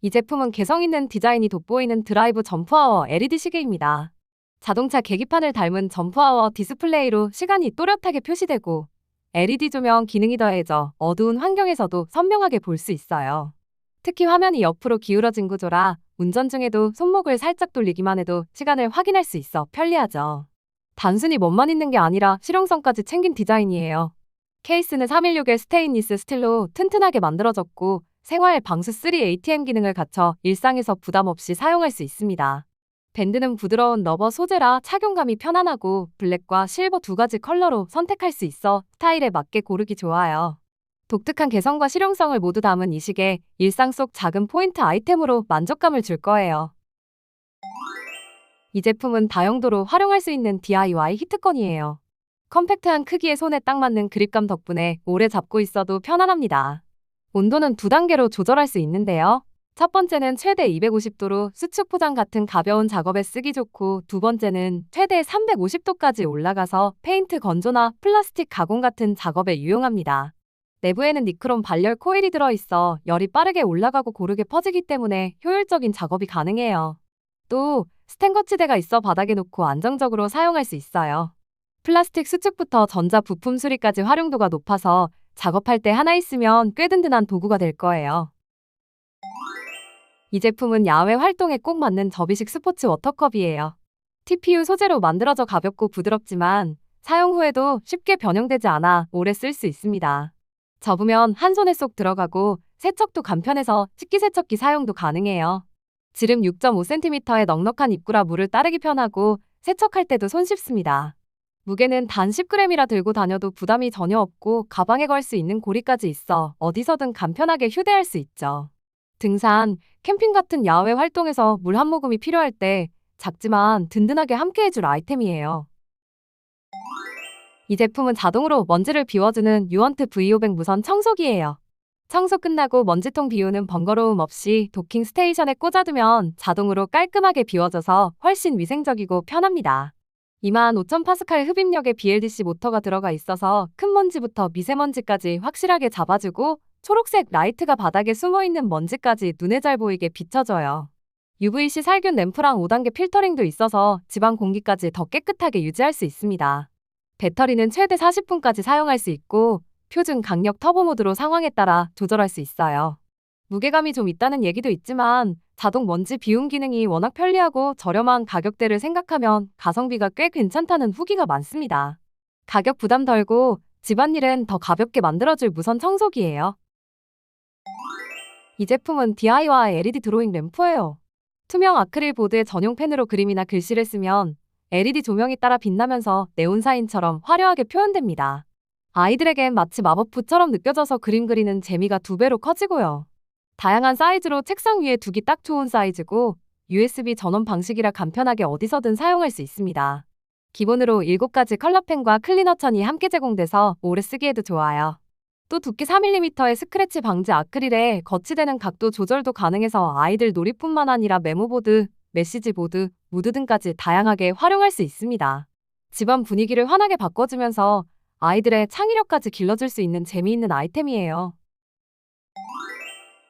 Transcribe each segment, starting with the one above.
이 제품은 개성 있는 디자인이 돋보이는 드라이브 점프아워 LED 시계입니다. 자동차 계기판을 닮은 점프아워 디스플레이로 시간이 또렷하게 표시되고 LED 조명 기능이 더해져 어두운 환경에서도 선명하게 볼 수 있어요. 특히 화면이 옆으로 기울어진 구조라 운전 중에도 손목을 살짝 돌리기만 해도 시간을 확인할 수 있어 편리하죠. 단순히 멋만 있는 게 아니라 실용성까지 챙긴 디자인이에요. 케이스는 316의 스테인리스 스틸로 튼튼하게 만들어졌고 생활 방수 3 ATM 기능을 갖춰 일상에서 부담 없이 사용할 수 있습니다. 밴드는 부드러운 러버 소재라 착용감이 편안하고 블랙과 실버 두 가지 컬러로 선택할 수 있어 스타일에 맞게 고르기 좋아요. 독특한 개성과 실용성을 모두 담은 이 시계 일상 속 작은 포인트 아이템으로 만족감을 줄 거예요. 이 제품은 다용도로 활용할 수 있는 DIY 히트건이에요. 컴팩트한 크기에 손에 딱 맞는 그립감 덕분에 오래 잡고 있어도 편안합니다. 온도는 두 단계로 조절할 수 있는데요. 첫 번째는 최대 250도로 수축 포장 같은 가벼운 작업에 쓰기 좋고 두 번째는 최대 350도까지 올라가서 페인트 건조나 플라스틱 가공 같은 작업에 유용합니다. 내부에는 니크롬 발열 코일이 들어있어 열이 빠르게 올라가고 고르게 퍼지기 때문에 효율적인 작업이 가능해요. 또 스텐거치대가 있어 바닥에 놓고 안정적으로 사용할 수 있어요. 플라스틱 수축부터 전자 부품 수리까지 활용도가 높아서 작업할 때 하나 있으면 꽤 든든한 도구가 될 거예요. 이 제품은 야외 활동에 꼭 맞는 접이식 스포츠 워터컵이에요. TPU 소재로 만들어져 가볍고 부드럽지만 사용 후에도 쉽게 변형되지 않아 오래 쓸 수 있습니다. 접으면 한 손에 쏙 들어가고 세척도 간편해서 식기세척기 사용도 가능해요. 지름 6.5cm의 넉넉한 입구라 물을 따르기 편하고 세척할 때도 손쉽습니다. 무게는 단 10g이라 들고 다녀도 부담이 전혀 없고 가방에 걸 수 있는 고리까지 있어 어디서든 간편하게 휴대할 수 있죠. 등산, 캠핑 같은 야외 활동에서 물 한 모금이 필요할 때 작지만 든든하게 함께해줄 아이템이에요. 이 제품은 자동으로 먼지를 비워주는 유언트 V500 무선 청소기예요. 청소 끝나고 먼지통 비우는 번거로움 없이 도킹 스테이션에 꽂아두면 자동으로 깔끔하게 비워져서 훨씬 위생적이고 편합니다. 25,000파스칼 흡입력의 BLDC 모터가 들어가 있어서 큰 먼지부터 미세먼지까지 확실하게 잡아주고 초록색 라이트가 바닥에 숨어있는 먼지까지 눈에 잘 보이게 비춰줘요. UVC 살균 램프랑 5단계 필터링도 있어서 집안 공기까지 더 깨끗하게 유지할 수 있습니다. 배터리는 최대 40분까지 사용할 수 있고 표준 강력 터보 모드로 상황에 따라 조절할 수 있어요. 무게감이 좀 있다는 얘기도 있지만 자동 먼지 비움 기능이 워낙 편리하고 저렴한 가격대를 생각하면 가성비가 꽤 괜찮다는 후기가 많습니다. 가격 부담 덜고 집안일은 더 가볍게 만들어줄 무선 청소기예요. 이 제품은 DIY LED 드로잉 램프예요. 투명 아크릴 보드에 전용 펜으로 그림이나 글씨를 쓰면 LED 조명이 따라 빛나면서 네온사인처럼 화려하게 표현됩니다. 아이들에겐 마치 마법부처럼 느껴져서 그림 그리는 재미가 두 배로 커지고요. 다양한 사이즈로 책상 위에 두기 딱 좋은 사이즈고 USB 전원 방식이라 간편하게 어디서든 사용할 수 있습니다. 기본으로 7가지 컬러펜과 클리너 천이 함께 제공돼서 오래 쓰기에도 좋아요. 또 두께 4mm의 스크래치 방지 아크릴에 거치되는 각도 조절도 가능해서 아이들 놀이뿐만 아니라 메모보드, 메시지보드, 무드 등까지 다양하게 활용할 수 있습니다. 집안 분위기를 환하게 바꿔주면서 아이들의 창의력까지 길러줄 수 있는 재미있는 아이템이에요.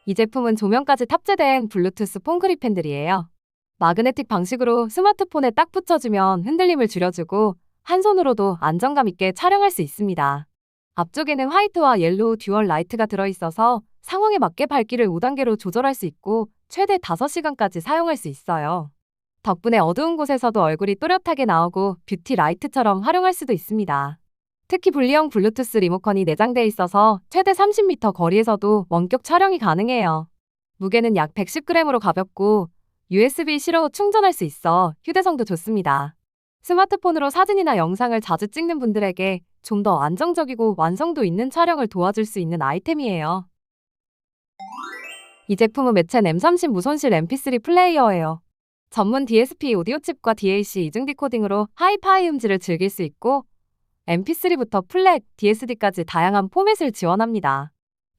이 제품은 조명까지 탑재된 블루투스 폰그립 펜들이에요. 마그네틱 방식으로 스마트폰에 딱 붙여주면 흔들림을 줄여주고 한 손으로도 안정감 있게 촬영할 수 있습니다. 앞쪽에는 화이트와 옐로우 듀얼 라이트가 들어있어서 상황에 맞게 밝기를 5단계로 조절할 수 있고 최대 5시간까지 사용할 수 있어요. 덕분에 어두운 곳에서도 얼굴이 또렷하게 나오고 뷰티 라이트처럼 활용할 수도 있습니다. 특히 분리형 블루투스 리모컨이 내장돼 있어서 최대 30m 거리에서도 원격 촬영이 가능해요. 무게는 약 110g으로 가볍고 USB-C로 충전할 수 있어 휴대성도 좋습니다. 스마트폰으로 사진이나 영상을 자주 찍는 분들에게 좀 더 안정적이고 완성도 있는 촬영을 도와줄 수 있는 아이템이에요. 이 제품은 매체 M30 무손실 MP3 플레이어예요. 전문 DSP 오디오 칩과 DAC 이중 디코딩으로 하이파이 음질을 즐길 수 있고 MP3부터 플랫, DSD까지 다양한 포맷을 지원합니다.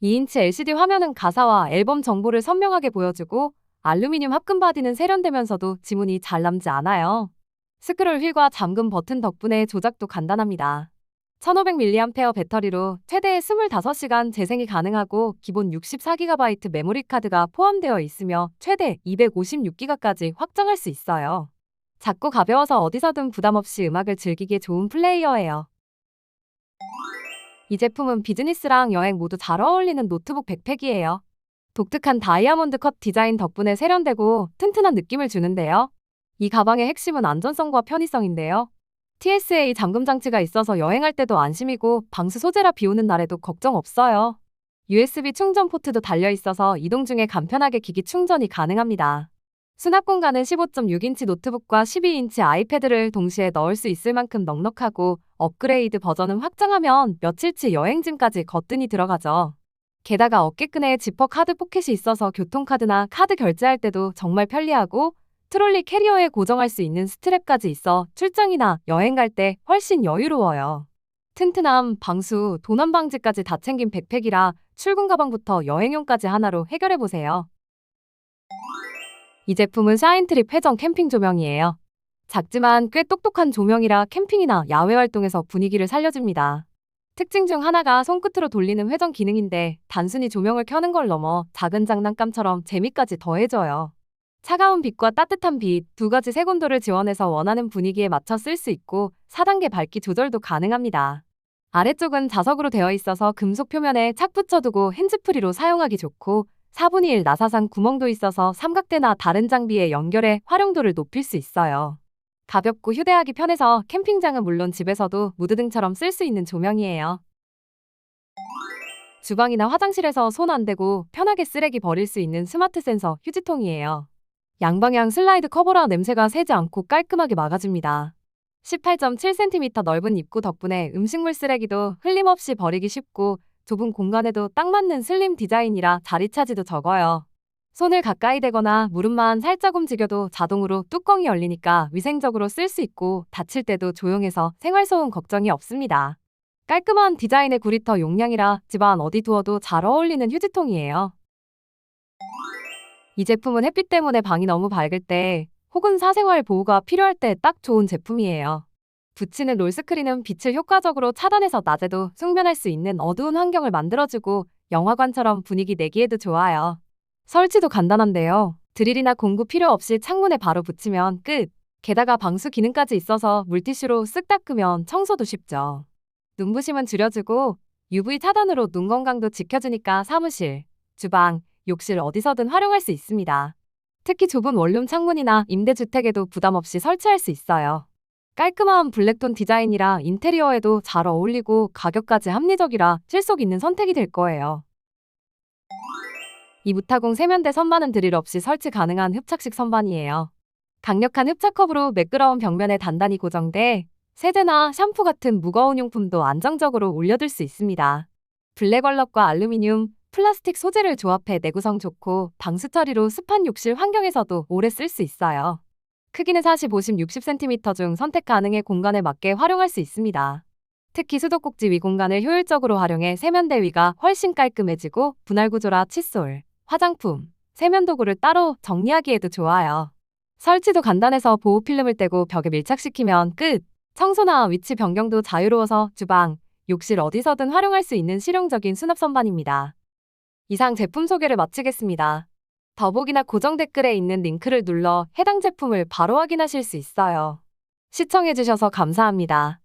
2인치 LCD 화면은 가사와 앨범 정보를 선명하게 보여주고 알루미늄 합금 바디는 세련되면서도 지문이 잘 남지 않아요. 스크롤 휠과 잠금 버튼 덕분에 조작도 간단합니다. 1500mAh 배터리로 최대 25시간 재생이 가능하고 기본 64GB 메모리 카드가 포함되어 있으며 최대 256GB까지 확장할 수 있어요. 작고 가벼워서 어디서든 부담 없이 음악을 즐기기에 좋은 플레이어예요. 이 제품은 비즈니스랑 여행 모두 잘 어울리는 노트북 백팩이에요. 독특한 다이아몬드 컷 디자인 덕분에 세련되고 튼튼한 느낌을 주는데요. 이 가방의 핵심은 안전성과 편의성인데요. TSA 잠금 장치가 있어서 여행할 때도 안심이고 방수 소재라 비 오는 날에도 걱정 없어요. USB 충전 포트도 달려 있어서 이동 중에 간편하게 기기 충전이 가능합니다. 수납 공간은 15.6인치 노트북과 12인치 아이패드를 동시에 넣을 수 있을 만큼 넉넉하고 업그레이드 버전은 확장하면 며칠치 여행짐까지 거뜬히 들어가죠. 게다가 어깨끈에 지퍼 카드 포켓이 있어서 교통카드나 카드 결제할 때도 정말 편리하고 트롤리 캐리어에 고정할 수 있는 스트랩까지 있어 출장이나 여행 갈 때 훨씬 여유로워요. 튼튼함, 방수, 도난 방지까지 다 챙긴 백팩이라 출근 가방부터 여행용까지 하나로 해결해보세요. 이 제품은 샤인트립 회전 캠핑 조명이에요. 작지만 꽤 똑똑한 조명이라 캠핑이나 야외 활동에서 분위기를 살려줍니다. 특징 중 하나가 손끝으로 돌리는 회전 기능인데 단순히 조명을 켜는 걸 넘어 작은 장난감처럼 재미까지 더해줘요. 차가운 빛과 따뜻한 빛 두 가지 색온도를 지원해서 원하는 분위기에 맞춰 쓸 수 있고 4단계 밝기 조절도 가능합니다. 아래쪽은 자석으로 되어 있어서 금속 표면에 착 붙여두고 핸즈프리로 사용하기 좋고 4분의 1 나사상 구멍도 있어서 삼각대나 다른 장비에 연결해 활용도를 높일 수 있어요. 가볍고 휴대하기 편해서 캠핑장은 물론 집에서도 무드등처럼 쓸 수 있는 조명이에요. 주방이나 화장실에서 손 안 대고 편하게 쓰레기 버릴 수 있는 스마트 센서 휴지통이에요. 양방향 슬라이드 커버라 냄새가 새지 않고 깔끔하게 막아줍니다. 18.7cm 넓은 입구 덕분에 음식물 쓰레기도 흘림없이 버리기 쉽고 좁은 공간에도 딱 맞는 슬림 디자인이라 자리 차지도 적어요. 손을 가까이 대거나 무릎만 살짝 움직여도 자동으로 뚜껑이 열리니까 위생적으로 쓸 수 있고 닫힐 때도 조용해서 생활소음 걱정이 없습니다. 깔끔한 디자인의 구리터 용량이라 집안 어디 두어도 잘 어울리는 휴지통이에요. 이 제품은 햇빛 때문에 방이 너무 밝을 때 혹은 사생활 보호가 필요할 때 딱 좋은 제품이에요. 붙이는 롤스크린은 빛을 효과적으로 차단해서 낮에도 숙면할 수 있는 어두운 환경을 만들어주고 영화관처럼 분위기 내기에도 좋아요. 설치도 간단한데요. 드릴이나 공구 필요 없이 창문에 바로 붙이면 끝. 게다가 방수 기능까지 있어서 물티슈로 쓱 닦으면 청소도 쉽죠. 눈부심은 줄여주고 UV 차단으로 눈 건강도 지켜주니까 사무실, 주방, 욕실 어디서든 활용할 수 있습니다. 특히 좁은 원룸 창문이나 임대주택에도 부담 없이 설치할 수 있어요. 깔끔한 블랙톤 디자인이라 인테리어에도 잘 어울리고 가격까지 합리적이라 실속 있는 선택이 될 거예요. 이 무타공 세면대 선반은 드릴 없이 설치 가능한 흡착식 선반이에요. 강력한 흡착컵으로 매끄러운 벽면에 단단히 고정돼 세제나 샴푸 같은 무거운 용품도 안정적으로 올려둘 수 있습니다. 블랙월럭과 알루미늄, 플라스틱 소재를 조합해 내구성 좋고 방수 처리로 습한 욕실 환경에서도 오래 쓸 수 있어요. 크기는 40, 50, 60cm 중 선택 가능해 공간에 맞게 활용할 수 있습니다. 특히 수도꼭지 위 공간을 효율적으로 활용해 세면대 위가 훨씬 깔끔해지고 분할 구조라 칫솔, 화장품, 세면 도구를 따로 정리하기에도 좋아요. 설치도 간단해서 보호 필름을 떼고 벽에 밀착시키면 끝! 청소나 위치 변경도 자유로워서 주방, 욕실 어디서든 활용할 수 있는 실용적인 수납 선반입니다. 이상 제품 소개를 마치겠습니다. 더보기나 고정 댓글에 있는 링크를 눌러 해당 제품을 바로 확인하실 수 있어요. 시청해주셔서 감사합니다.